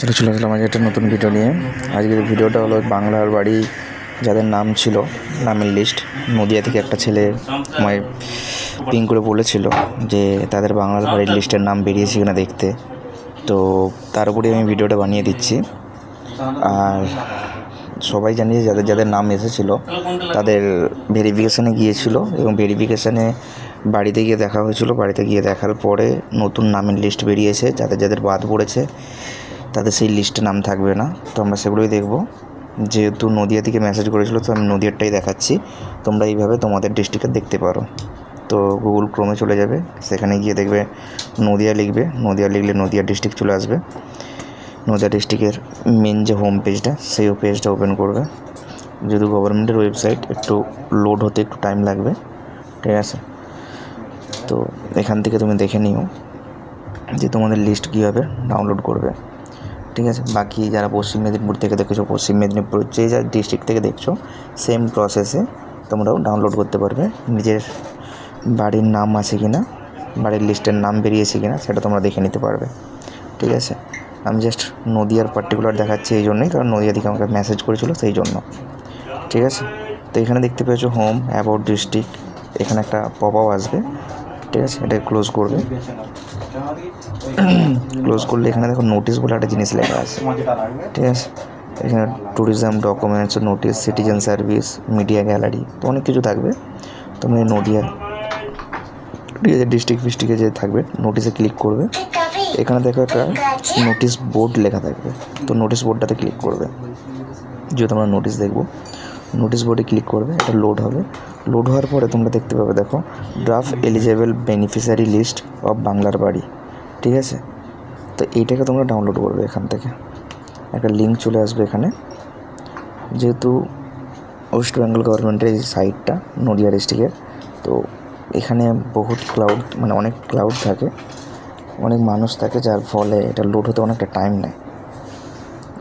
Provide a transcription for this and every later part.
চলে চলে আসলাম আজকে একটা নতুন ভিডিও নিয়ে। আজকের ভিডিওটা হলো বাংলার বাড়ি, যাদের নাম ছিল, নামের লিস্ট নদিয়া থেকে একটা ছেলে আমায় পিং করে বলেছিল যে তাদের বাংলার বাড়ির লিস্টের নাম বেরিয়েছে কিনা দেখতে। তো তার উপরে আমি ভিডিওটা বানিয়ে দিচ্ছি। আর সবাই জানি যে যাদের যাদের নাম এসেছিল, তাদের ভেরিফিকেশানে গিয়েছিল এবং ভেরিফিকেশানে বাড়িতে গিয়ে দেখা হয়েছিল। বাড়িতে গিয়ে দেখার পরে নতুন নামের লিস্ট বেরিয়েছে, যাদের যাদের বাদ পড়েছে। তাদের সেই লিস্টে নাম থাকবে না। তো আমরা সেগুলোই দেখব। যেহেতু নদিয়া থেকে মেসেজ করেছিল, তো আমি নদিয়ারটাই দেখাচ্ছি। তোমরা এইভাবে তোমাদের ডিস্ট্রিক্টে দেখতে পারো। তো গুগল ক্রোমে চলে যাবে। সেখানে গিয়ে দেখবে নদিয়া লিখবে। নদিয়া লিখলে নদিয়া ডিস্ট্রিক্ট চলে আসবে। নদিয়া ডিস্ট্রিক্টের মেন যে হোম পেজটা সেই পেজটা ওপেন করবে। যেহেতু গভর্নমেন্টের ওয়েবসাইট একটু লোড হতে একটু টাইম লাগবে, ঠিক আছে? তো এখান থেকে তুমি দেখে নিও যে তোমাদের লিস্ট কীভাবে ডাউনলোড করবে। ঠিক আছে? বাকি যারা পশ্চিম মেদিনীপুর থেকে দেখেছ, পশ্চিম মেদিনীপুর যে যা ডিস্ট্রিক্ট থেকে দেখছ সেম প্রসেসে তোমরাও ডাউনলোড করতে পারবে। নিজের বাড়ির নাম আছে কি না বাড়ির লিস্টের নাম বেরিয়েছে কি না সেটা তোমরা দেখে নিতে পারবে। ঠিক আছে? আমি জাস্ট নদিয়ার পার্টিকুলার দেখাচ্ছি এই জন্যই, কারণ নদিয়া থেকে আমাকে মেসেজ করেছিল সেই জন্য। ঠিক আছে? তো এখানে দেখতে পেয়েছ হোম অ্যাবাউট ডিস্ট্রিক্ট এখানে একটা পপ আসবে। ঠিক আছে? এটা ক্লোজ করবে। ক্লোজ করলে এখানে দেখো নোটিশ বলে একটা জিনিস লেখা আছে। ঠিক আছে? এখানে tourism documents notice citizen service media gallery তো অনেক কিছু থাকবে। তোমরা এই নদিয়া, ঠিক আছে ডিস্ট্রিক্ট ফিস্ট্রিক্টে যে থাকবে নোটিশে ক্লিক করবে। এখানে দেখো একটা নোটিশ বোর্ড লেখা থাকবে। তো নোটিশ বোর্ডটাতে ক্লিক করবে। যেহেতু আমরা নোটিশ দেখব। নোটিশ বোর্ডে ক্লিক করবে, এটা লোড হবে। লোড হওয়ার পরে তোমরা দেখতে পাবে, দেখো draft eligible beneficiary list of বাংলার বাড়ি ঠিক আছে? তো এইটাকে তোমরা ডাউনলোড করবে এখান থেকে। একটা লিঙ্ক চলে আসবে এখানে। যেহেতু ওয়েস্ট বেঙ্গল গভর্নমেন্টের এই সাইটটা নদিয়া ডিস্ট্রিক্টের তো এখানে বহুত ক্লাউড মানে অনেক ক্লাউড থাকে। অনেক মানুষ থাকে যার ফলে এটা লোড হতে অনেকটা টাইম নেয়।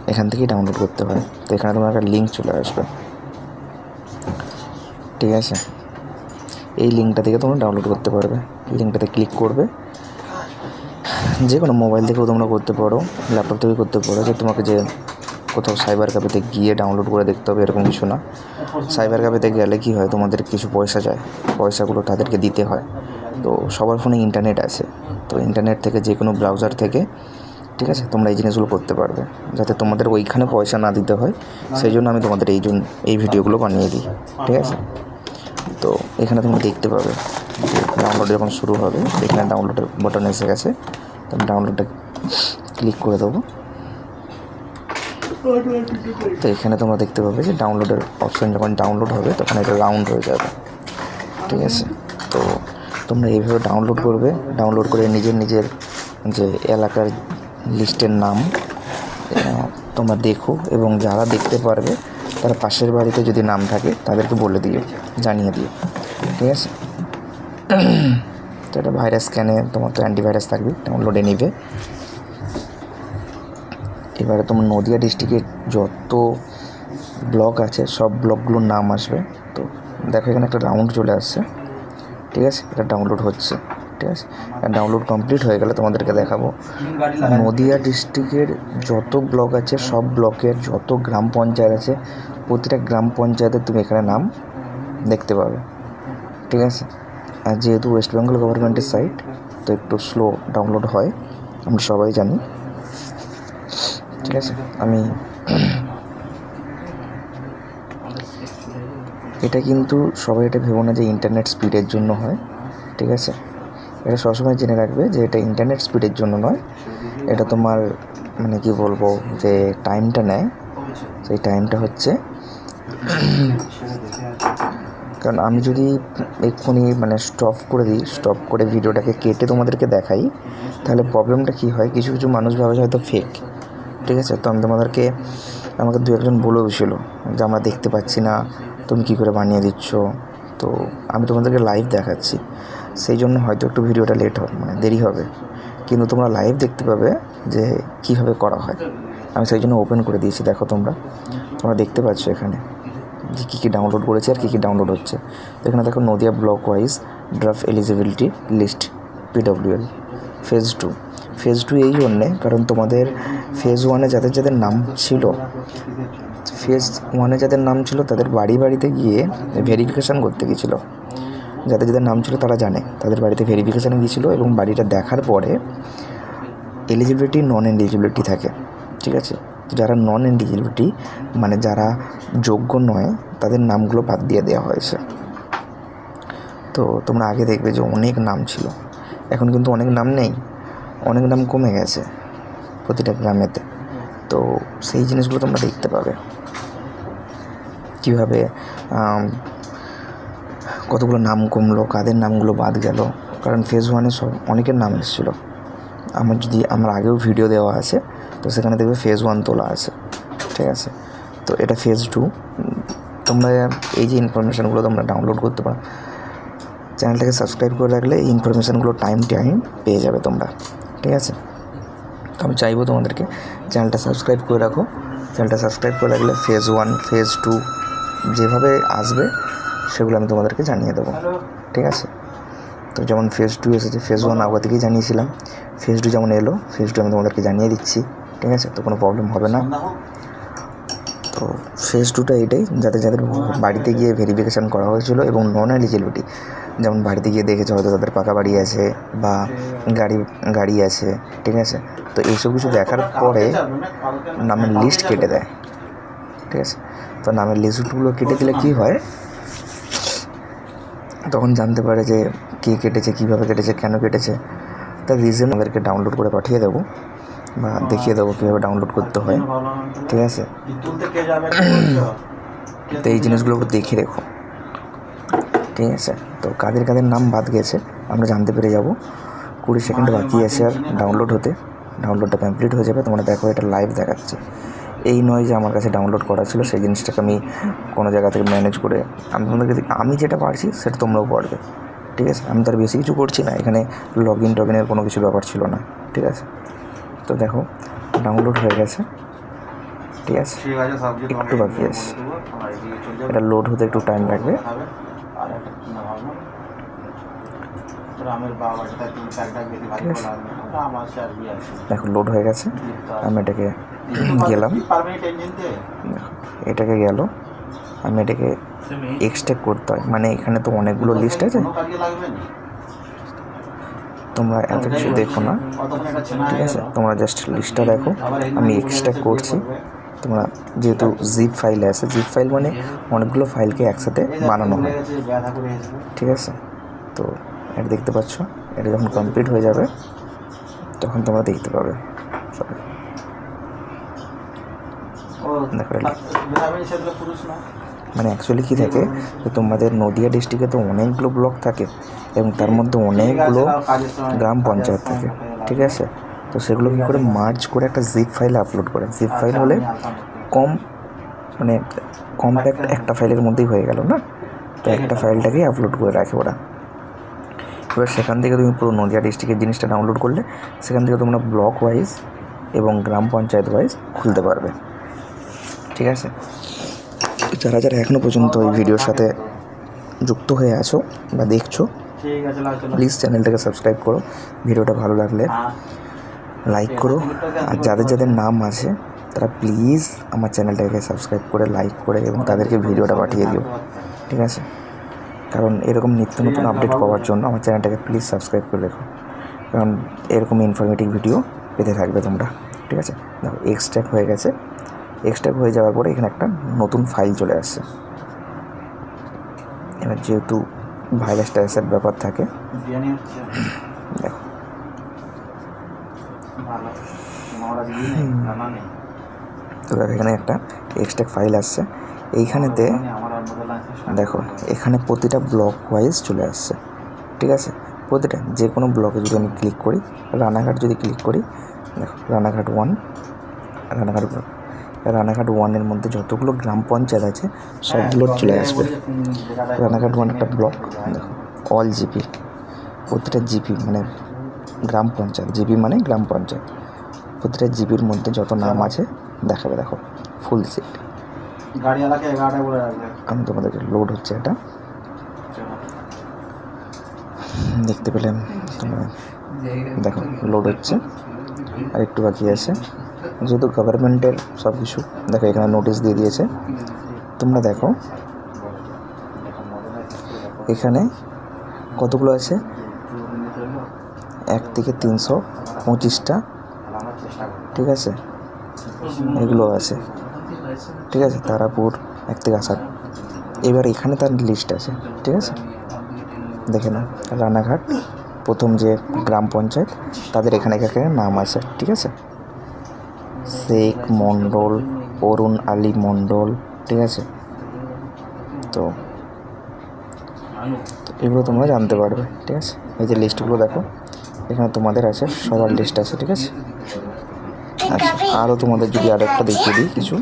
এখান থেকেই ডাউনলোড করতে হয়। তো এখানে তোমার একটা লিঙ্ক চলে আসবে। ঠিক আছে? এই লিঙ্কটা থেকে তোমরা ডাউনলোড করতে পারবে। লিঙ্কটাতে ক্লিক করবে। যে কোনো মোবাইল থেকেও তোমরা করতে পারো ল্যাপটপ থেকেও করতে পারো, যে তোমাকে যে কোথাও সাইবার ক্যাফেতে গিয়ে ডাউনলোড করে দেখতে হবে এরকম কিছু না। সাইবার ক্যাফেতে গেলে কী হয়, তোমাদের কিছু পয়সা যায়, পয়সাগুলো তাদেরকে দিতে হয়। তো সবার ফোনে ইন্টারনেট আছে। তো ইন্টারনেট থেকে যে কোনো ব্রাউজার থেকে, ঠিক আছে, তোমরা এই জিনিসগুলো করতে পারবে। যাতে তোমাদের ওইখানে পয়সা না দিতে হয়, সেই জন্য আমি তোমাদের এই জন্য, এই ভিডিওগুলো বানিয়ে দিই, ঠিক আছে? তো এখানে তোমরা দেখতে পাবে ডাউনলোড যখন শুরু হবে। এখানে ডাউনলোডের বাটন এসে গেছে। তো ডাউনলোডটা ক্লিক করে দেবো। তো এখানে তোমরা দেখতে পাবে যে ডাউনলোডের অপশান যখন ডাউনলোড হবে, তখন এটা রাউন্ড হয়ে যাবে। ঠিক আছে? তো তোমরা এইভাবে ডাউনলোড করবে। ডাউনলোড করে নিজের নিজের যে এলাকার লিস্টের নাম তোমরা দেখো এবং যারা দেখতে পারবে, তারা পাশের বাড়িতে যদি নাম থাকে, তাদেরকে বলে দিও, জানিয়ে দিও। ঠিক আছে? তো এটা ভাইরাস স্ক্যানে তোমার তো অ্যান্টিভাইরাস থাকবে ডাউনলোডে নিবে। এবারে তোমার নদিয়া ডিস্ট্রিক্টের যত ব্লক আছে, সব ব্লকগুলোর নাম আসবে। তো দেখো এখানে একটা রাউন্ড চলে আসছে, ঠিক আছে? এটা ডাউনলোড হচ্ছে, ঠিক আছে? ডাউনলোড কমপ্লিট হয়ে গেলে তোমাদেরকে দেখাবো। নদিয়া ডিস্ট্রিক্টের যত ব্লক আছে, সব ব্লকের যত গ্রাম পঞ্চায়েত আছে, প্রতিটা গ্রাম পঞ্চায়েতের তুমি এখানে নাম দেখতে পাবে, ঠিক আছে? আর যেহেতু ওয়েস্ট বেঙ্গল গভর্নমেন্টের সাইট তো একটু স্লো ডাউনলোড হয়, আমরা সবাই জানি। ঠিক আছে? আমি এটা কিন্তু সবাই এটা ভেবো না যে ইন্টারনেট স্পিডের জন্য হয়, ঠিক আছে? এটা সবসময় জেনে রাখবে যে এটা ইন্টারনেট স্পিডের জন্য নয়। এটা তোমার মানে কি বলব, যে টাইমটা নেয়, সেই টাইমটা হচ্ছে কারণ আমি যদি এক্ষুনি মানে স্টপ করে দিই স্টপ করে ভিডিওটাকে কেটে তোমাদেরকে দেখাই, তাহলে প্রবলেমটা কী হয়? কিছু কিছু মানুষ ভাবে হয়তো ফেক ঠিক আছে? তো আমি তোমাদেরকে, আমাকে দু একজন বলেও ছিল যে আমরা দেখতে পাচ্ছি না, তুমি কী করে বানিয়ে দিচ্ছ? তো আমি তোমাদেরকে লাইভ দেখাচ্ছি। সেই জন্য হয়তো একটু ভিডিওটা লেট হবে মানে দেরি হবে। কিন্তু তোমরা লাইভ দেখতে পাবে যে কীভাবে করা হয়। আমি সেই জন্য ওপেন করে দিয়েছি, দেখো তোমরা। তোমরা দেখতে পাচ্ছ এখানে। যে কী কী ডাউনলোড করেছে আর কী কী ডাউনলোড হচ্ছে। তো এখানে দেখো Nadia block wise draft eligibility list PWL phase two phase two এই জন্যে কারণ তোমাদের ফেজ ওয়ানে যাদের যাদের নাম ছিল ফেজ ওয়ানে যাদের নাম ছিল তাদের বাড়ি বাড়িতে গিয়ে ভেরিফিকেশান করতে গিয়েছিল। যাদের যাদের নাম ছিল তারা জানে, তাদের বাড়িতে ভেরিফিকেশানে গিয়েছিল এবং বাড়িটা দেখার পরে এলিজিবিলিটি নন এলিজিবিলিটি থাকে, ঠিক আছে? যারা নন এলিজিবিলিটি মানে যারা যোগ্য নয়, তাদের নামগুলো বাদ দিয়ে দেওয়া হয়েছে। তো তোমরা আগে দেখবে যে অনেক নাম ছিল। এখন কিন্তু অনেক নাম নেই। অনেক নাম কমে গেছে প্রতিটা গ্রামেতে। তো সেই জিনিসগুলো তোমরা দেখতে পাবে। কীভাবে কতগুলো নাম কমলো, কাদের নামগুলো বাদ গেল। কারণ ফেজ ওয়ানে সব, অনেকের নাম এসেছিল। আমার যদি আমার আগেও ভিডিও দেওয়া আছে, তো সেখানে দেখবে ফেজ ওয়ান তোলা আছে, ঠিক আছে? তো এটা ফেজ টু তোমরা এই যে ইনফরমেশানগুলো তোমরা ডাউনলোড করতে পারো। চ্যানেলটাকে সাবস্ক্রাইব করে রাখলে এই ইনফরমেশানগুলো টাইম টাইম পেয়ে যাবে তোমরা, ঠিক আছে? তো আমি চাইব তোমাদেরকে চ্যানেলটা সাবস্ক্রাইব করে রাখো। চ্যানেলটা সাবস্ক্রাইব করে রাখলে ফেজ ওয়ান ফেজ টু যেভাবে আসবে, সেগুলো আমি তোমাদেরকে জানিয়ে দেবো, ঠিক আছে? তো যেমন ফেজ টু এসেছে ফেজ ওয়ান আগে থেকেই জানিয়েছিলাম। ফেজ টু যেমন এলো ফেজ টু আমি তোমাদেরকে জানিয়ে দিচ্ছি, ঠিক আছে? তো কোনো প্রবলেম হবে না। তো ফেজ টুটা এটাই যাতে যাদের বাড়িতে গিয়ে ভেরিফিকেশান করা হয়েছিল এবং নন এলিজিবিলিটি যেমন বাড়িতে গিয়ে দেখেছে হয়তো তাদের পাকা বাড়ি আছে বা গাড়ি গাড়ি আছে, ঠিক আছে? তো এইসব কিছু দেখার পরে নামের লিস্ট কেটে দেয়, ঠিক আছে? তো নামের লিস্টগুলো কেটে দিলে কী হয়? তখন জানতে পারে যে কে কেটেছে, কীভাবে কেটেছে, কেন কেটেছে, তার রিজন আমাদেরকে ডাউনলোড করে পাঠিয়ে দেবো বা দেখিয়ে দেবো কীভাবে ডাউনলোড করতে হয়, ঠিক আছে? তো এই জিনিসগুলো দেখে রেখো, ঠিক আছে? তো কাদের কাদের নাম বাদ গেছে, আমরা জানতে পেরে যাব। কুড়ি সেকেন্ড বাকি আছে আর ডাউনলোড হতে ডাউনলোডটা কমপ্লিট হয়ে যাবে, তোমরা দেখো এটা লাইভ দেখাচ্ছে। এই নয় যে আমার কাছে ডাউনলোড করা ছিল, সেই জিনিসটাকে আমি কোনো জায়গা থেকে ম্যানেজ করে, আমি তোমাদেরকে আমি যেটা পারছি সেটা তোমরাও পারবে। ঠিক আছে আমি তার বেশি কিছু করছি না এখানে লগ ইন টগ ইনের কোনো কিছু ব্যাপার ছিল না ঠিক আছে। তো দেখো ডাউনলোড হয়ে গেছে ঠিক আছে। একটু বাকি আছে। এটা লোড হতে একটু টাইম লাগবে। দেখো লোড হয়ে গেছে আমি এটাকে গেলাম। এটাকে গেল আমি এটাকে এক্সট্রাক্ট করতে হয়। মানে এখানে তো অনেকগুলো লিস্ট আছে। তোমরা এত কিছু দেখো না। ঠিক আছে? তোমরা জাস্ট লিস্টটা দেখো। আমি গুলো এক্সট্রাক্ট করছি। তোমরা যেহেতু জিপ ফাইল আছে জিপ ফাইল মানে অনেকগুলো ফাইলকে একসাথে বানানো হয়। ঠিক আছে? তো এটা দেখতে পাচ্ছ? এটা যখন কমপ্লিট হয়ে যাবে তখন তোমরা দেখতে পাবে। সবাই দেখো মানে অ্যাকচুয়ালি কী থাকে যে তোমাদের নদিয়া ডিস্ট্রিক্টে তো অনেকগুলো ব্লক থাকে এবং তার মধ্যে অনেকগুলো গ্রাম পঞ্চায়েত থাকে, ঠিক আছে? তো সেগুলো কী করে মার্চ করে একটা জিপ ফাইলে আপলোড করে জিপ ফাইল হলে কম মানে কম্প্যাক্ট একটা ফাইলের মধ্যেই হয়ে গেল, না? তো একটা ফাইলটাকেই আপলোড করে রাখে ওরা। এবার সেখান থেকে তুমি পুরো নদিয়া ডিস্ট্রিক্টের জিনিসটা ডাউনলোড করলে, সেখান থেকে তোমরা ব্লক ওয়াইজ এবং গ্রাম পঞ্চায়েত ওয়াইজ খুলতে পারবে, ঠিক আছে? যারা যারা এখনও পর্যন্ত এই ভিডিওর সাথে যুক্ত হয়ে আছো বা দেখছ প্লিজ চ্যানেলটাকে সাবস্ক্রাইব করো ভিডিওটা ভালো লাগলে হ্যাঁ। লাইক করো। আর যাদের যাদের নাম আছে তারা প্লিজ আমার চ্যানেলটাকে সাবস্ক্রাইব করে লাইক করে এবং তাদেরকে ভিডিওটা পাঠিয়ে দিও। ঠিক আছে? কারণ এরকম নিত্য নতুন আপডেট পাওয়ার জন্য আমার চ্যানেলটাকে প্লিজ সাবস্ক্রাইব করে রেখো। কারণ এরকম ইনফরমেটিভ ভিডিও পেতে থাকবে তোমরা। ঠিক আছে? দেখো এক্সট্র্যাক্ট হয়ে গেছে। এক্সট্র্যাক্ট হয়ে যাওয়ার পরে এখানে একটা নতুন ফাইল চলে আসছে। এবার যেহেতু ভাইরাস টাইরাসের ব্যাপার থাকে দেখো। তো এখানে একটা এক্সট্রা ফাইল আসছে। এইখানেতে দেখো এখানে প্রতিটা ব্লক ওয়াইজ চলে আসছে। ঠিক আছে? প্রতিটা যে কোনো ব্লকে যদি আমি ক্লিক করি রানাঘাট যদি ক্লিক করি দেখো রানাঘাট ওয়ান রানাঘাট রানাঘাট ওয়ানের মধ্যে যতগুলো গ্রাম পঞ্চায়েত আছে সবগুলো চলে আসবে। রানাঘাট ওয়ান একটা ব্লক দেখো অল জিপি প্রতিটা জিপি মানে গ্রাম পঞ্চায়েত জিপি মানে গ্রাম পঞ্চায়েত। প্রতিটা জিপির মধ্যে যত নাম আছে দেখাবে দেখো ফুল সিট আমি তোমাদেরকে লোড হচ্ছে এটা। দেখতে পেলে তোমরা দেখো লোড হচ্ছে। আর একটু বাকি আছে। যেহেতু গভর্নমেন্টের সব কিছু দেখো এখানে নোটিশ দিয়ে দিয়েছে। তোমরা দেখো। এখানে কতগুলো আছে? এক থেকে তিনশো পঁচিশটা। ঠিক আছে? এগুলো আছে। ঠিক আছে? তারাপুর এক থেকে আসার। এবার এখানে তার লিস্ট আছে। ঠিক আছে? দেখে নাও। রানাঘাট, প্রথম যে গ্রাম পঞ্চায়েত, তাদের এখানে এখানে নাম আছে। ঠিক আছে? শেখ মণ্ডল, অরুণ আলী মণ্ডল, ঠিক আছে? তো এগুলো তোমরা জানতে পারবে, ঠিক আছে? এই যে লিস্টগুলো দেখো, এখানে তোমাদের আছে, সবার লিস্ট আছে, ঠিক আছে? আচ্ছা আরও তোমাদের যদি আর একটা দেখিয়ে দিই কিছু,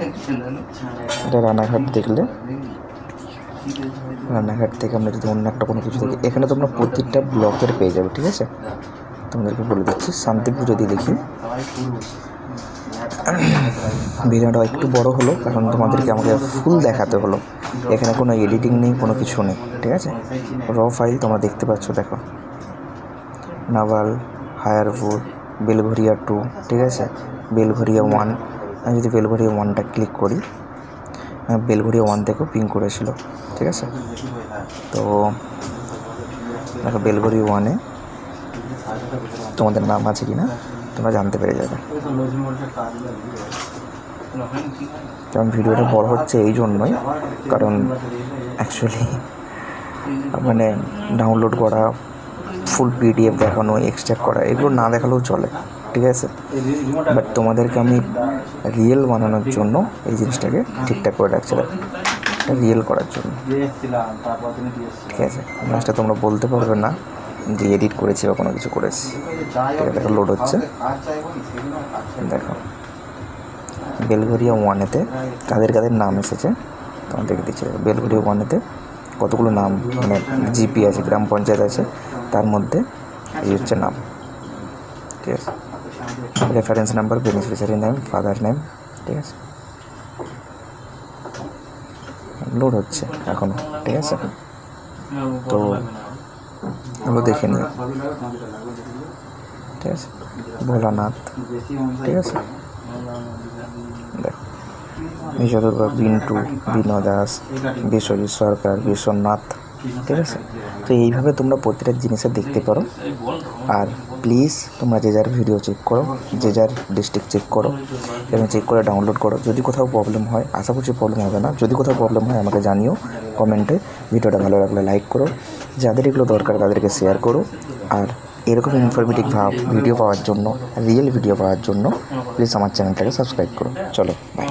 এটা রানাঘাট দেখলে। রানাঘাট থেকে আমরা যদি অন্য একটা কোনো কিছু দেখি, এখানে তোমরা প্রত্যেকটা ব্লকের পেয়ে যাবে, ঠিক আছে? তোমাদেরকে বলে দিচ্ছি শান্তিপুর যদি দেখি। ভিডিওটা একটু বড় হলো, কারণ তোমাদেরকে আমাকে ফুল দেখাতে হলো। এখানে কোনো এডিটিং নেই, কোনো কিছু নেই, ঠিক আছে? র ফাইল তোমরা দেখতে পাচ্ছ, দেখো। নাভাল হায়ারপুর বেলঘরিয়া টু ঠিক আছে? বেলঘরিয়া ওয়ান আমি যদি বেলঘরিয়া ওয়ানটা ক্লিক করি বেলঘরিয়া ওয়ান থেকেও পিং করেছিল, ঠিক আছে? তো, দেখো বেলঘরিয়া ওয়ানে তোমাদের নাম আছে কি না তোমরা জানতে পেরে যাবে। কারণ ভিডিওটা বড় হচ্ছে এই জন্যই, কারণ অ্যাকচুয়ালি মানে ডাউনলোড করা ফুল পিডিএফ দেখানো এক্সট্রাক্ট করা, এগুলো না দেখালেও চলে, ঠিক আছে? বাট তোমাদেরকে আমি রিয়েল বানানোর জন্য এই জিনিসটাকে ঠিকঠাক করে রাখছিলাম রিয়েল করার জন্য। ঠিক আছে? লাস্টে তোমরা বলতে পারবে না। যে এডিট করেছি বা কোনো কিছু করেছি। ঠিক আছে দেখো লোড হচ্ছে। দেখো। বেলঘরিয়া ওয়ানেতে কাদের কাদের নাম এসেছে তোমাদেরকে দিচ্ছে। বেলঘরিয়া ওয়ানেতে কতগুলো নাম মানে জিপি আছে, গ্রাম পঞ্চায়েত আছে, তার মধ্যে এই হচ্ছে নাম। ঠিক আছে? Reference number beneficiary name father name ঠিক আছে? লোড হচ্ছে এখনও ঠিক আছে? তো আমরা দেখে নিই। ঠিক আছে? ভোলানাথ। ঠিক আছে? দেখো বিন্টু বিনোদ দাস বিশ্বজিৎ সরকার, বিশ্বনাথ। ঠিক আছে? তো এইভাবে তোমরা প্রতিটা জিনিসে দেখতে পারো। আর প্লিজ তোমরা যে যার ভিডিও চেক করো, যে যার ডিস্ট্রিক্ট চেক করো, এবং চেক করে ডাউনলোড করো। যদি কোথাও প্রবলেম হয়, আশা করছি প্রবলেম হবে না। যদি কোথাও প্রবলেম হয়, আমাকে জানিও। কমেন্টে ভিডিওটা ভালো লাগলে লাইক করো। যাদের এগুলো দরকার তাদেরকে শেয়ার করো। আর এরকম ইনফরমেটিভ ভাব ভিডিও পাওয়ার জন্য রিয়েল ভিডিও পাওয়ার জন্য প্লিজ আমার চ্যানেলটাকে সাবস্ক্রাইব করো। চলো বাই